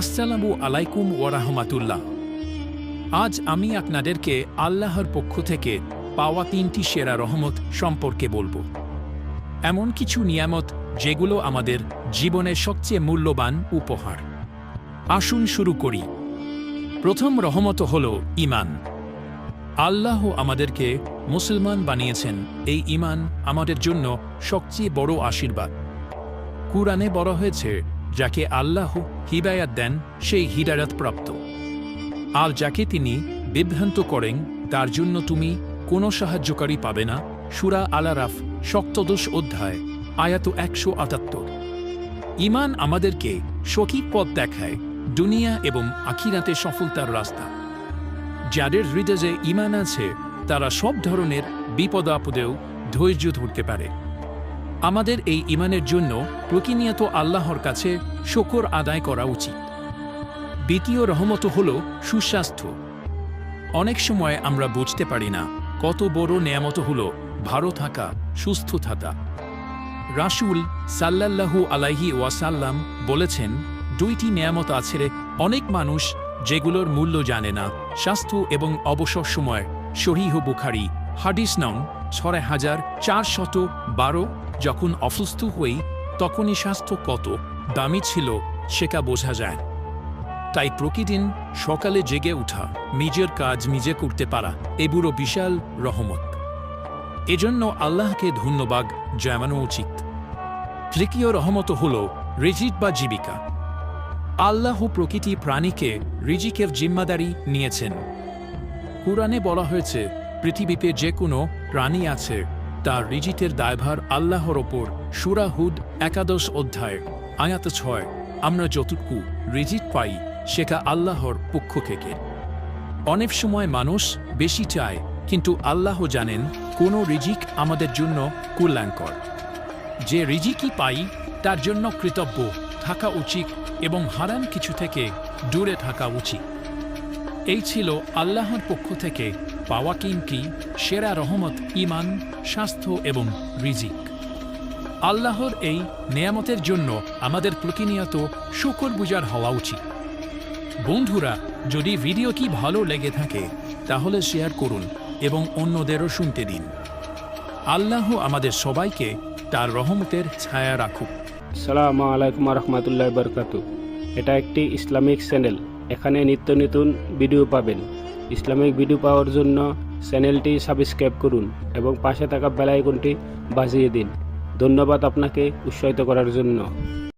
আসসালামু আলাইকুম ওয়ারাহমাতুল্লাহ। আজ আমি আপনাদেরকে আল্লাহর পক্ষ থেকে পাওয়া তিনটি সেরা রহমত সম্পর্কে বলব। এমন কিছু নিয়ামত যেগুলো আমাদের জীবনের সবচেয়ে মূল্যবান উপহার। আসুন শুরু করি। প্রথম রহমত হল ইমান আল্লাহ আমাদেরকে মুসলমান বানিয়েছেন, এই ইমান আমাদের জন্য সবচেয়ে বড় আশীর্বাদ। কুরআনে বড় হয়েছে যাকে আল্লাহ হিদায়াত দেন, সেই হিদায়াত প্রাপ্ত। আর যাকে তিনি বিভ্রান্ত করেন, তার জন্য তুমি কোনো সাহায্যকারী পাবে না। সুরা আলারাফ সপ্তদশ অধ্যায়, আয়াত একশো আটাত্তর। ইমান আমাদেরকে সঠিক পথ দেখায়, দুনিয়া এবং আখিরাতে সফলতার রাস্তা। যাদের হৃদয়ে ইমান আছে, তারা সব ধরনের বিপদ আপদেও ধৈর্য ধরতে পারে। আমাদের এই ইমানের জন্য প্রতিনিয়ত আল্লাহর কাছে শকর আদায় করা উচিত। দ্বিতীয় রহমত হল সুস্বাস্থ্য। অনেক সময় আমরা বুঝতে পারি না কত বড় নেয়ামত হল ভালো থাকা, সুস্থ থাকা। রাসূল সাল্লাল্লাহু আলাইহি ওয়াসাল্লাম বলেছেন, দুইটি নেয়ামত আছে অনেক মানুষ যেগুলোর মূল্য জানে না, স্বাস্থ্য এবং অবসর সময়। শরীহ বুখারি হাডিস নং ছয় হাজার চারশত বারো। যখন অসুস্থ হই, তখনই স্বাস্থ্য কত দামি ছিল সেটা বোঝা যায়। তাই প্রতিদিন সকালে জেগে ওঠা নিজের কাজ নিজে করতে পারা, এ বুড়ো বিশাল রহমত। এজন্য আল্লাহকে ধন্যবাদ জানানো উচিত। তৃতীয় রহমত হল রিজিক বা জীবিকা। আল্লাহ প্রকৃতি প্রাণীকে রিজিকের জিম্মাদারি নিয়েছেন। কুরআনে বলা হয়েছে, পৃথিবীতে যে কোনো প্রাণী আছে তার রিজিতের দায়ভার আল্লাহর ওপর সুরাহুদ একাদশ অধ্যায়, আয়াত ছয়, আমরা যতটুকু রিজিক পাই সেটা আল্লাহর পক্ষ থেকে। অনেক সময় মানুষ বেশি চায়, কিন্তু আল্লাহ জানেন কোনো রিজিক আমাদের জন্য কল্যাণকর। যে রিজিকই পাই, তার জন্য কৃতজ্ঞ থাকা উচিত এবং হারান কিছু থেকে দূরে থাকা উচিত। এই ছিল আল্লাহর পক্ষ থেকে পাওয়া কিনকি সেরা রহমত ইমান স্বাস্থ্য এবং রিজিক। আল্লাহর এই নেয়ামতের জন্য আমাদের প্রতিনিয়ত শুকর বুজার হওয়া উচিত। বন্ধুরা, যদি ভিডিওটি ভালো লেগে থাকে, তাহলে শেয়ার করুন এবং অন্যদেরও শুনতে দিন। আল্লাহ আমাদের সবাইকে তার রহমতের ছায়া রাখুক। সালামু আলাইকুম রহমতুল্লাহ বরকাত এটা একটি ইসলামিক চ্যানেল। এখানে নিত্য নতুন ভিডিও পাবেন। ইসলামিক ভিডিও পাওয়ার জন্য চ্যানেলটি সাবস্ক্রাইব করুন এবং পাশে থাকা বেলাইকনটি বাজিয়ে দিন। ধন্যবাদ আপনাকে উৎসাহিত করার জন্য।